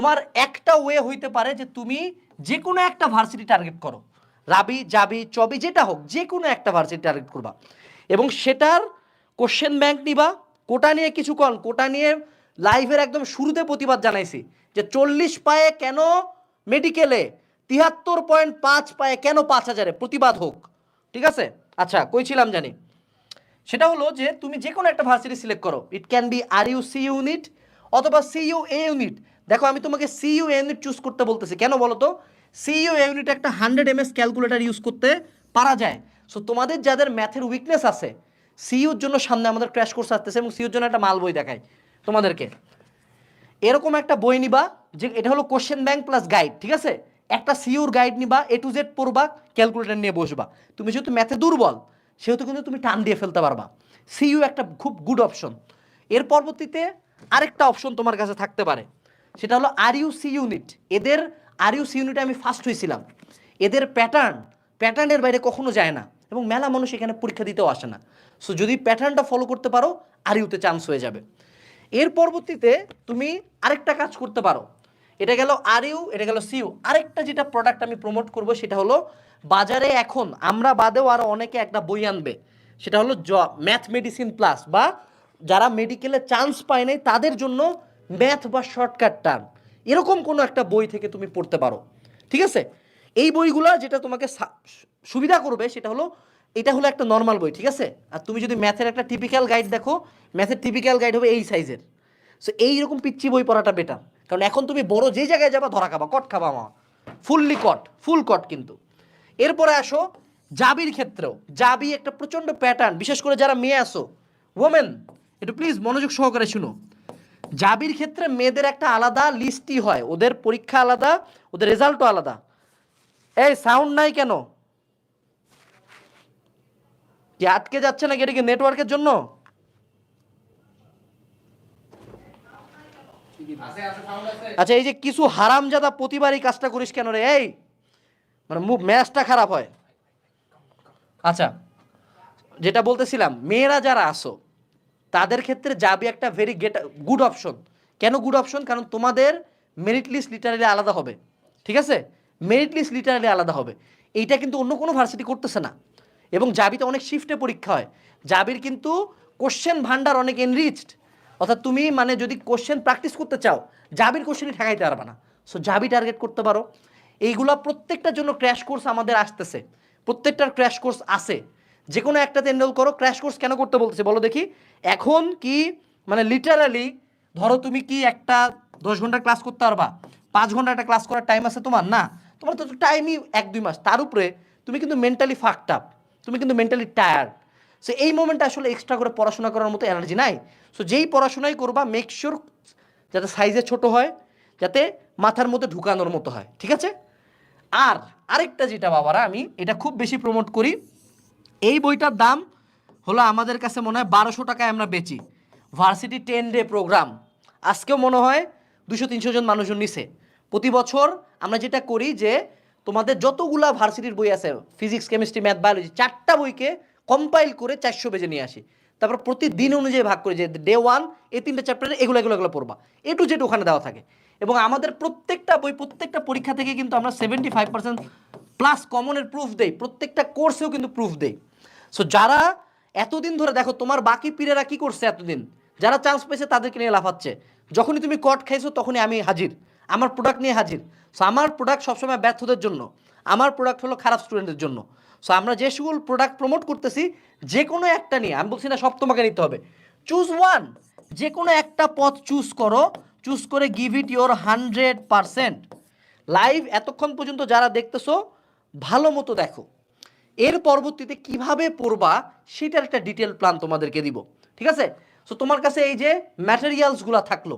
তোমার একটা ওয়ে হইতে পারে যে তুমি যে কোনো একটা ভার্সিটি টার্গেট করো। রাবি, জাবি, চবি, যেটা হোক যে কোনো একটা ভার্সিটি টার্গেট করবা। এবং সেটার কোশ্চেন ব্যাংক নিবা। কোটা নিয়ে কিছু কন কোটা নিয়ে লাইভের একদম শুরুতে প্রতিবাদ জানাইছি যে চল্লিশ পায়ে কেন মেডিকেলে তিয়াত্তর পয়েন্ট পাঁচ পায়ে কেন পাঁচ হাজারে? প্রতিবাদ হোক। ঠিক আছে? আচ্ছা কইছিলাম জানি। সেটা হলো যে তুমি যে কোনো একটা ভার্সিটি সিলেক্ট করো। It can be R U C unit অথবা সি ইউ এ ইউনিট দেখো, আমি তোমাকে সিইউ ইউনিট চুজ করতে বলতেছি। কেন বলো তো সিইউ ইউনিট একটা hundred M S calculator use করতে পারা যায়। সো তোমাদের যাদের ম্যাথের উইকনেস আছে সিইউর জন্য সামনে আমাদের ক্র্যাশ কোর্স আসতেছে এবং সিইউর জন্য একটা মাল বই দেখায় তোমাদেরকে। এরকম একটা বই নিবা, যে এটা হলো কোশ্চেন ব্যাংক প্লাস গাইড ঠিক আছে? একটা সিউর গাইড নিবা এ টু জেড পড়বা ক্যালকুলেটার নিয়ে বসবা। তুমি যেহেতু ম্যাথে দুর্বল, সেহেতু কিন্তু তুমি টান দিয়ে ফেলতে পারবা। সিইউ একটা খুব গুড অপশন এর পরবর্তীতে আরেকটা অপশন তোমার কাছে থাকতে পারে। সেটা হলো আর সি ইউনিট। এদের আর সি ইউনিটে আমি ফার্স্ট হয়েছিলাম এদের প্যাটার্ন প্যাটার্নের বাইরে কখনো যায় না এবং মেলা মানুষ এখানে পরীক্ষা দিতেও আসে না। সো যদি প্যাটার্নটা ফলো করতে পারো, আর ইউতে চান্স হয়ে যাবে। এর পরবর্তীতে তুমি আরেকটা কাজ করতে পারো। এটা গেল আর ইউ, এটা গেল সিইউ আরেকটা যেটা প্রোডাক্ট আমি প্রমোট করব, সেটা হলো বাজারে এখন আমরা বাদেও আরও অনেকে একটা বই আনবে। সেটা হলো জ ম্যাথ মেডিসিন প্লাস বা যারা মেডিকেলে চান্স পায় নাই, তাদের জন্য ম্যাথ বা শর্টকাট টার্ম এরকম কোনো একটা বই থেকে তুমি পড়তে পারো। ঠিক আছে? এই বইগুলা যেটা তোমাকে সুবিধা করবে সেটা হলো, এটা হলো একটা নর্মাল বই, ঠিক আছে? আর তুমি যদি ম্যাথের একটা টিপিক্যাল গাইড দেখো ম্যাথের টিপিক্যাল গাইড হবে এই সাইজের সো এইরকম পিচ্ছি বই পড়াটা বেটার কারণ এখন তুমি বড় যে জায়গায় যাবা, ধরা খাবা কট খাবা মা। ফুললি কট ফুল কট কিন্তু। এরপরে আসো, জাবির ক্ষেত্রেও। জাবি একটা প্রচণ্ড প্যাটার্ন বিশেষ করে যারা মেয়ে আসো ওমেন একটু প্লিজ মনোযোগ সহকারে শুনো। জাবির ক্ষেত্রে মেয়েদের একটা আলাদা লিস্টই হয়। ওদের পরীক্ষা আলাদা ওদের রেজাল্টও আলাদা। এই সাউন্ড নাই কেন? কি আটকে যাচ্ছে নাকি এটা কি নেটওয়ার্কের জন্য? আচ্ছা এই যে কিছু হারামজাদা প্রতিবার এই কাজটা করিস কেন রে? এই মানে ম্যাচটা খারাপ হয়। আচ্ছা। যেটা বলতেছিলাম মেয়েরা যারা আসো তাদের ক্ষেত্রে যাবে একটা ভেরি গেট গুড অপশন কেন গুড অপশন কারণ তোমাদের মেরিট লিস্ট লিটারালি আলাদা হবে। ঠিক আছে? মেরিট লিস্ট লিটারালি আলাদা হবে। এইটা কিন্তু অন্য কোনো ভার্সিটি করতেছে না। এবং জাবিতে অনেক শিফটে পরীক্ষা হয়। জাবির কিন্তু কোশ্চেন ভান্ডার অনেক এনরিচড অর্থাৎ তুমি মানে যদি কোশ্চেন প্র্যাকটিস করতে চাও জাবির কোশ্চেনই ঠেকাইতে পারবে না। সো জাবি টার্গেট করতে পারো। এইগুলো প্রত্যেকটার জন্য ক্র্যাশ কোর্স আমাদের আসতেছে। প্রত্যেকটার ক্র্যাশ কোর্স আছে। যে কোনো একটাতে এনরোল করো ক্র্যাশ কোর্স কেন করতে বলতেছে বলো দেখি। এখন কি মানে লিটারালি ধরো তুমি কি একটা দশ ঘণ্টা ক্লাস করতে পারবা, পাঁচ ঘণ্টা একটা ক্লাস করার টাইম আছে তোমার? না। তোমার তো টাইমই এক, দুই মাস। তার উপরে তুমি কিন্তু মেন্টালি ফাকড আপ তুমি কিন্তু মেন্টালি টায়ার্ড সো এই মোমেন্টে আসলে এক্সট্রা করে পড়াশোনা করার মতো এনার্জি নাই। সো যেই পড়াশোনাই করবা মেক শিওর যাতে সাইজে ছোট হয়, যাতে মাথার মধ্যে ঢুকানোর মতো হয়। ঠিক আছে? আর আরেকটা যেটা বাবারা, আমি এটা খুব বেশি প্রমোট করি এই বইটার দাম হলো আমাদের কাছে মনে হয় বারোশো টাকায় আমরা বেচি। ভার্সিটি টেন ডে প্রোগ্রাম আজকেও মনে হয় দুশো, তিনশো জন মানুষজন নিছে। প্রতি বছর আমরা যেটা করি যে তোমাদের যতগুলা ভার্সিটির বই আছে ফিজিক্স কেমিস্ট্রি ম্যাথ বায়োলজি চারটা বইকে কম্পাইল করে চারশো পেজে নিয়ে আসি। তারপর প্রতিদিন অনুযায়ী ভাগ করি যে ডে ওয়ান এই তিনটে চ্যাপ্টারে এগুলো এগুলো এগুলো পড়বা। এ টু জেড ওখানে দেওয়া থাকে। এবং আমাদের প্রত্যেকটা বই, প্রত্যেকটা পরীক্ষা থেকে কিন্তু আমরা সেভেন্টি ফাইভ পার্সেন্ট প্লাস কমনের প্রুফ দেই। প্রত্যেকটা কোর্সেও কিন্তু প্রুফ দেই। সো যারা এতদিন ধরে দেখো, তোমার বাকি পীরেরা কি করছে এতদিন? যারা চান্স পেয়েছে তাদেরকে নিয়ে লাফাচ্ছে। যখনই তুমি কট খাইছো, তখনই আমি হাজির। আমার প্রোডাক্ট নিয়ে হাজির। সো আমার প্রোডাক্ট সবসময় ব্যর্থদের জন্য। আমার প্রোডাক্ট হলো খারাপ স্টুডেন্টের জন্য। সো আমরা যে সকল প্রোডাক্ট প্রমোট করতেছি, যে কোনো একটা নিয়ে, আমি বলছি না সব তোমাকে নিতে হবে। চুজ ওয়ান যে কোনো একটা পথ চুজ করো। চুজ করে give it your hundred percent live এতক্ষণ পর্যন্ত যারা দেখতেছো, ভালো মতো দেখো। এর পরবর্তীতে কীভাবে পড়বা, সেটার একটা ডিটেল প্ল্যান তোমাদেরকে দিব। ঠিক আছে? তো তোমার কাছে এই যে ম্যাটেরিয়ালসগুলো থাকল